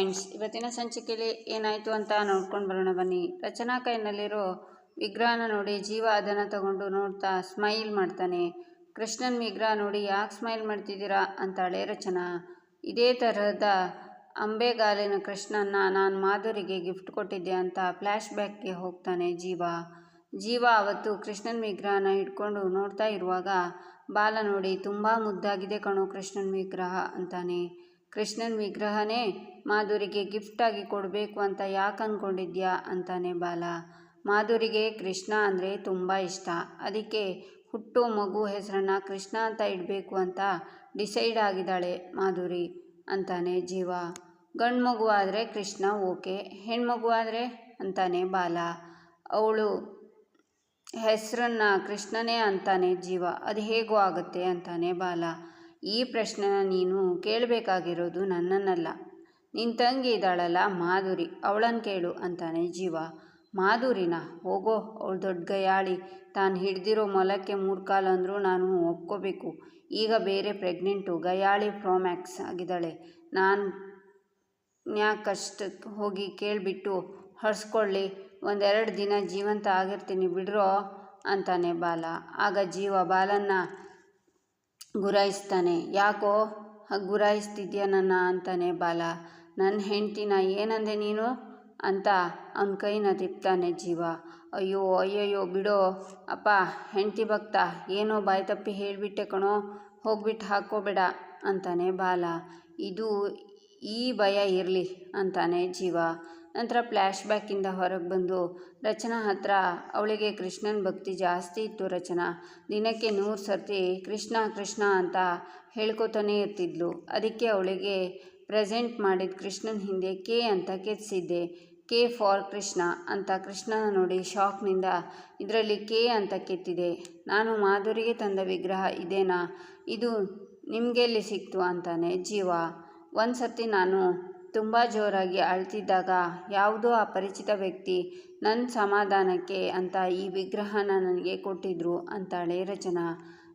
Friends ಇವತ್ತಿನ ಸಂಚಿಕೆಯಲ್ಲಿ ಏನಾಯಿತು ಅಂತ ನೋಡ್ಕೊಂಡು ಬರೋಣ ಬನ್ನಿ. ರಚನಾ ಕೈನಲ್ಲಿರೋ ವಿಗ್ರಹನ ನೋಡಿ ಜೀವ ಅದನ್ನು ತಗೊಂಡು ನೋಡ್ತಾ ಸ್ಮೈಲ್ ಮಾಡ್ತಾನೆ. ಕೃಷ್ಣನ್ ವಿಗ್ರಹ ನೋಡಿ ಯಾಕೆ ಸ್ಮೈಲ್ ಮಾಡ್ತಿದ್ದೀರಾ? ಅಂತಾಳೆ ರಚನಾ. ಇದೇ ತರಹದ ಅಂಬೆಗಾಲಿನ ಕೃಷ್ಣನ್ನ ನಾನು ಮಾಧುರಿಗೆ ಗಿಫ್ಟ್ ಕೊಟ್ಟಿದ್ದೆ ಅಂತ ಫ್ಲ್ಯಾಶ್ ಬ್ಯಾಕ್ಗೆ ಹೋಗ್ತಾನೆ ಜೀವ. ಜೀವ ಅವತ್ತು ಕೃಷ್ಣನ್ ವಿಗ್ರಹನ ಹಿಡ್ಕೊಂಡು ನೋಡ್ತಾ ಇರುವಾಗ, ಬಾಲ ನೋಡಿ, ತುಂಬ ಮುದ್ದಾಗಿದೆ ಕಣೋ ಕೃಷ್ಣನ್ ವಿಗ್ರಹ, ಅಂತಾನೆ. ಕೃಷ್ಣನ್ ವಿಗ್ರಹನೇ ಮಾಧುರಿಗೆ ಗಿಫ್ಟಾಗಿ ಕೊಡಬೇಕು ಅಂತ ಯಾಕೆ ಅಂದ್ಕೊಂಡಿದ್ಯಾ ಅಂತಾನೆ ಬಾಲ. ಮಾಧುರಿಗೆ ಕೃಷ್ಣ ಅಂದರೆ ತುಂಬ ಇಷ್ಟ. ಅದಕ್ಕೆ ಹುಟ್ಟು ಮಗು ಹೆಸರನ್ನು ಕೃಷ್ಣ ಅಂತ ಇಡಬೇಕು ಅಂತ ಡಿಸೈಡ್ ಆಗಿದ್ದಾಳೆ ಮಾಧುರಿ ಅಂತಾನೆ ಜೀವ. ಗಂಡು ಮಗು ಆದರೆ ಕೃಷ್ಣ ಓಕೆ ಹೆಣ್ಮಗು ಆದರೆ ಅಂತಾನೆ ಬಾಲ. ಅವಳು ಹೆಸರನ್ನು ಕೃಷ್ಣನೇ ಅಂತಾನೆ ಜೀವ. ಅದು ಹೇಗೋ ಆಗುತ್ತೆ ಅಂತಾನೆ ಬಾಲ. ಈ ಪ್ರಶ್ನೆನ ನೀನು ಕೇಳಬೇಕಾಗಿರೋದು ನನ್ನನ್ನಲ್ಲ. ನಿನ್ನ ತಂಗಿ ಇದ್ದಾಳಲ್ಲ, ಮಾಧುರಿ. ಅವಳನ್ನು ಕೇಳು ಅಂತಾನೆ ಜೀವ. ಮಾಧುರಿನ? ಹೋಗೋ, ಅವಳು ದೊಡ್ಡ ಗಯಾಳಿ. ತಾನು ಹಿಡ್ದಿರೋ ಮೊಲಕ್ಕೆ ಮೂರು ಕಾಲು ಅಂದರೂ ನಾನು ಒಪ್ಕೋಬೇಕು. ಈಗ ಬೇರೆ ಪ್ರೆಗ್ನೆಂಟು, ಗಯಾಳಿ ಪ್ರೋಮ್ಯಾಕ್ಸ್ ಆಗಿದ್ದಾಳೆ. ನಾನು ಯಾಕಷ್ಟಕ್ಕೆ ಹೋಗಿ ಕೇಳಿಬಿಟ್ಟು ಹರ್ಸ್ಕೊಳ್ಳಿ. ಒಂದೆರಡು ದಿನ ಜೀವಂತ ಆಗಿರ್ತೀನಿ ಬಿಡ್ರೋ? ಅಂತಾನೆ ಬಾಲ. ಆಗ ಜೀವ, ಬಾಲನ್ನ ಗುರಾಯಿಸ್ತಾನೆ. ಯಾಕೋ? ಗುರಾಯಿಸ್ತಿದ್ಯಾ ನನ್ನ ಅಂತಾನೆ ಬಾಲ. ನನ್ನ ಹೆಂಡ್ತಿನ ಏನಂದೆ ನೀನು? ಅಂತ ಅವನ ಕೈನ ತಿಪ್ತಾನೆ ಜೀವ. ಅಯ್ಯೋ, ಅಯ್ಯಯ್ಯೋ, ಬಿಡೋ. ಅಪ್ಪ, ಹೆಂಡ್ತಿ ಭಕ್ತ, ಏನೋ ಬಾಯಿ ತಪ್ಪಿ ಹೇಳಿಬಿಟ್ಟೆ ಕಣೋ. ಹೋಗ್ಬಿಟ್ಟು ಹಾಕೋಬೇಡ ಅಂತಾನೆ ಬಾಲ. ಇದು ಈ ಭಯ ಇರಲಿ ಅಂತಾನೆ ಜೀವ. ನಂತರ ಫ್ಲ್ಯಾಶ್ ಬ್ಯಾಕಿಂದ ಹೊರಗೆ ಬಂದು, ರಚನಾ ಹತ್ರ ಅವಳಿಗೆ ಕೃಷ್ಣನ ಭಕ್ತಿ ಜಾಸ್ತಿ ಇತ್ತು ರಚನಾ. ದಿನಕ್ಕೆ ನೂರು ಸರ್ತಿ ಕೃಷ್ಣ ಕೃಷ್ಣ ಅಂತ ಹೇಳ್ಕೊತಾನೆ ಇರ್ತಿದ್ಲು. ಅದಕ್ಕೆ ಅವಳಿಗೆ ಪ್ರೆಸೆಂಟ್ ಮಾಡಿದ ಕೃಷ್ಣನ ಹಿಂದೆ ಕೆ ಅಂತ ಕೆತ್ತಿಸಿದ್ದೆ. ಕೆ ಫಾರ್ ಕೃಷ್ಣ ಅಂತ ಕೃಷ್ಣನ ನೋಡಿ ಶಾಕ್ನಿಂದ, ಇದರಲ್ಲಿ ಕೆ ಅಂತ ಕೆತ್ತಿದೆ. ನಾನು ಮಾಧುರಿಗೆ ತಂದ ವಿಗ್ರಹ ಇದೇನಾ? ಇದು ನಿಮಗೆಲ್ಲಿ ಸಿಕ್ತು ಅಂತಾನೆ. ಜೀವ ಒಂದು ಸರ್ತಿ ನಾನು ತುಂಬ ಜೋರಾಗಿ ಅಳ್ತಿದ್ದಾಗ, ಯಾವುದೋ ಅಪರಿಚಿತ ವ್ಯಕ್ತಿ ನನ್ನ ಸಮಾಧಾನಕ್ಕೆ ಅಂತ ಈ ವಿಗ್ರಹನ ನನಗೆ ಕೊಟ್ಟಿದ್ರು ಅಂತಾಳೆ ರಚನಾ.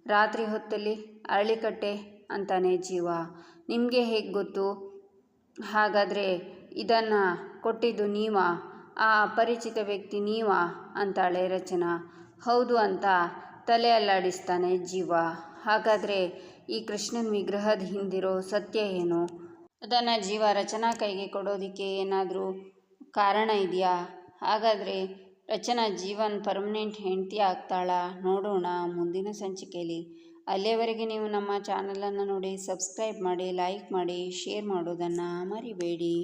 ರಾತ್ರಿ ಹೊತ್ತಲ್ಲಿ ಅರಳಿಕಟ್ಟೆ ಅಂತಾನೆ ಜೀವ. ನಿಮಗೆ ಹೇಗೆ ಗೊತ್ತು? ಹಾಗಾದರೆ ಇದನ್ನು ಕೊಟ್ಟಿದ್ದು ನೀವಾ? ಆ ಅಪರಿಚಿತ ವ್ಯಕ್ತಿ ನೀವಾ? ಅಂತಾಳೆ ರಚನಾ. ಹೌದು ಅಂತ ತಲೆ ಅಲ್ಲಾಡಿಸ್ತಾನೆ ಜೀವ. ಹಾಗಾದರೆ ಈ ಕೃಷ್ಣನ ವಿಗ್ರಹದ ಹಿಂದಿರೋ ಸತ್ಯ ಏನು? ಅದನ್ನು ಜೀವ ರಚನಾ ಕೈಗೆ ಕೊಡೋದಕ್ಕೆ ಏನಾದರೂ ಕಾರಣ ಇದೆಯಾ? ಹಾಗಾದರೆ ರಚನಾ ಜೀವನ್ ಪರ್ಮನೆಂಟ್ ಹೆಂಡತಿ ಆಗ್ತಾಳಾ? ನೋಡೋಣ, ಮುಂದಿನ ಸಂಚಿಕೆಯಲ್ಲಿ ಅಲ್ಲಿಯವರೆಗೆ ನೀವು ನಮ್ಮ ಚಾನಲನ್ನು ನೋಡಿ ಸಬ್ಸ್ಕ್ರೈಬ್ ಮಾಡಿ ಲೈಕ್ ಮಾಡಿ ಶೇರ್ ಮಾಡೋದನ್ನು ಮರಿಬೇಡಿ.